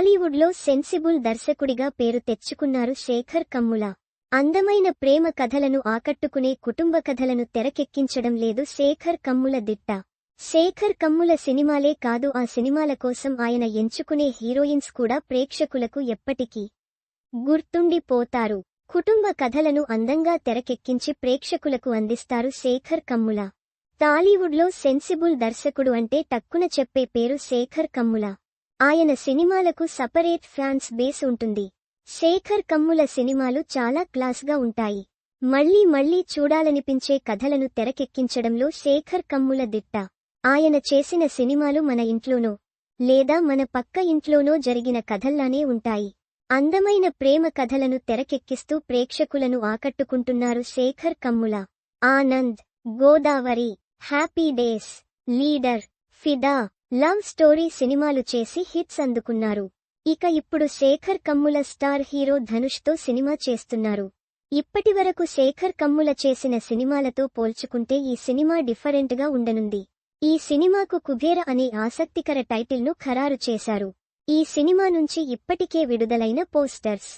బాలీవుడ్లో సెన్సిబుల్ దర్శకుడిగా పేరు తెచ్చుకున్నారు శేఖర్ కమ్ముల. అందమైన ప్రేమ కథలను ఆకట్టుకునే కుటుంబ కథలను తెరకెక్కించడం లేదు శేఖర్ కమ్ముల దిట్ట. శేఖర్ కమ్ముల సినిమాలే కాదు ఆ సినిమాల కోసం ఆయన ఎంచుకునే హీరోయిన్స్ కూడా ప్రేక్షకులకు ఎప్పటికీ గుర్తుండిపోతారు. కుటుంబ కథలను అందంగా తెరకెక్కించి ప్రేక్షకులకు అందిస్తారు శేఖర్ కమ్ముల. టాలీవుడ్లో సెన్సిబుల్ దర్శకుడు అంటే టక్కున చెప్పే పేరు శేఖర్ కమ్ముల. ఆయన సినిమాలకు సపరేట్ ఫ్యాన్స్ బేస్ ఉంటుంది. శేఖర్ కమ్ముల సినిమాలు చాలా క్లాస్గా ఉంటాయి. మళ్ళీ మళ్ళీ చూడాలనిపించే కథలను తెరకెక్కించడంలో శేఖర్ కమ్ముల దిట్ట. ఆయన చేసిన సినిమాలు మన ఇంట్లోనో లేదా మన పక్క ఇంట్లోనో జరిగిన కథల్లానే ఉంటాయి. అందమైన ప్రేమ కథలను తెరకెక్కిస్తూ ప్రేక్షకులను ఆకట్టుకుంటున్నారు Sekhar Kammula. Anand Godavari happy days leader Fidaa love story సినిమాలు చేసి హిట్స్ అందుకున్నారు. ఇక ఇప్పుడు శేఖర్ కమ్ముల స్టార్ హీరో ధనుష్తో సినిమా చేస్తున్నారు. ఇప్పటివరకు శేఖర్ కమ్ముల చేసిన సినిమాలతో పోల్చుకుంటే ఈ సినిమా డిఫరెంట్గా ఉండనుంది. ఈ సినిమాకు కుబేర అనే ఆసక్తికర టైటిల్ను ఖరారు చేశారు. ఈ సినిమా నుంచి ఇప్పటికే విడుదలైన పోస్టర్స్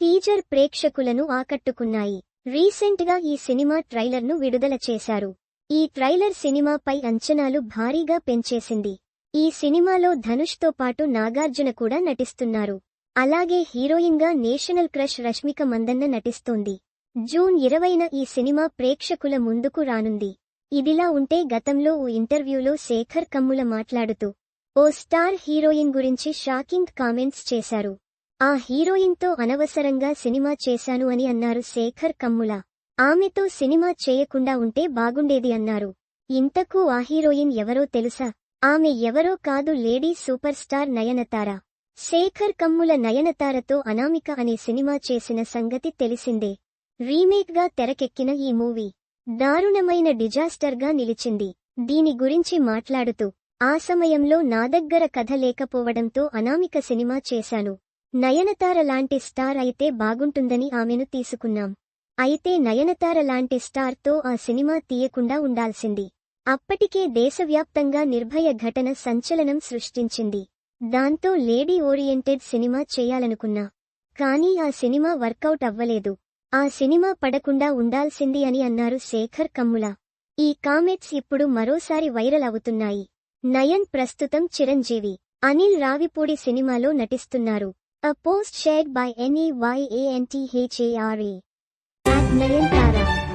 టీజర్ ప్రేక్షకులను ఆకట్టుకున్నాయి. రీసెంట్గా ఈ సినిమా ట్రైలర్ను విడుదల చేశారు. ఈ ట్రైలర్ సినిమాపై అంచనాలు భారీగా పెంచేసింది. ఈ సినిమాలో ధనుష్తో పాటు నాగార్జున కూడా నటిస్తున్నారు. అలాగే హీరోయిన్గా నేషనల్ క్రష్ రష్మిక మందన్న నటిస్తోంది. జూన్ ఇరవైన ఈ సినిమా ప్రేక్షకుల ముందుకు రానుంది. ఇదిలా ఉంటే గతంలో ఓ ఇంటర్వ్యూలో శేఖర్ కమ్ముల మాట్లాడుతూ ఓ స్టార్ హీరోయిన్ గురించి షాకింగ్ కామెంట్స్ చేశారు. ఆ హీరోయిన్తో అనవసరంగా సినిమా చేశాను అని అన్నారు శేఖర్ కమ్ముల. ఆమెతో సినిమా చేయకుండా ఉంటే బాగుండేది అన్నారు. ఇంతకు ఆ హీరోయిన్ ఎవరో తెలుసా? ఆమె ఎవరో కాదు lady super star Nayanthara. Sekhar Kammula నయనతారతో Anamika అనే సినిమా చేసిన సంగతి తెలిసిందే. రీమేక్గా తెరకెక్కిన ఈ మూవీ దారుణమైన డిజాస్టర్గా నిలిచింది. దీని గురించి మాట్లాడుతూ ఆ సమయంలో నా దగ్గర కథ లేకపోవడంతో అనామిక సినిమా చేశాను. నయనతార లాంటి స్టార్ అయితే బాగుంటుందని ఆమెను తీసుకున్నాం. అయితే నయనతార లాంటి స్టార్తో ఆ సినిమా తీయకుండా ఉండాల్సింది. అప్పటికే దేశవ్యాప్తంగా నిర్భయ ఘటన సంచలనం సృష్టించింది. దాంతో లేడీ ఓరియంటెడ్ సినిమా చేయాలనుకున్నా. కానీ ఆ సినిమా వర్కౌట్ అవ్వలేదు. ఆ సినిమా పడకుండా ఉండాల్సింది అని అన్నారు శేఖర్ కమ్ముల. ఈ కామెంట్స్ ఇప్పుడు మరోసారి వైరల్ అవుతున్నాయి. నయన్ ప్రస్తుతం చిరంజీవి అనిల్ రావిపూడి సినిమాలో నటిస్తున్నారు. A post shared by ఎన్ఈవైఏఎన్టీహెచ్ఏఆర్ఏ Nayan Tara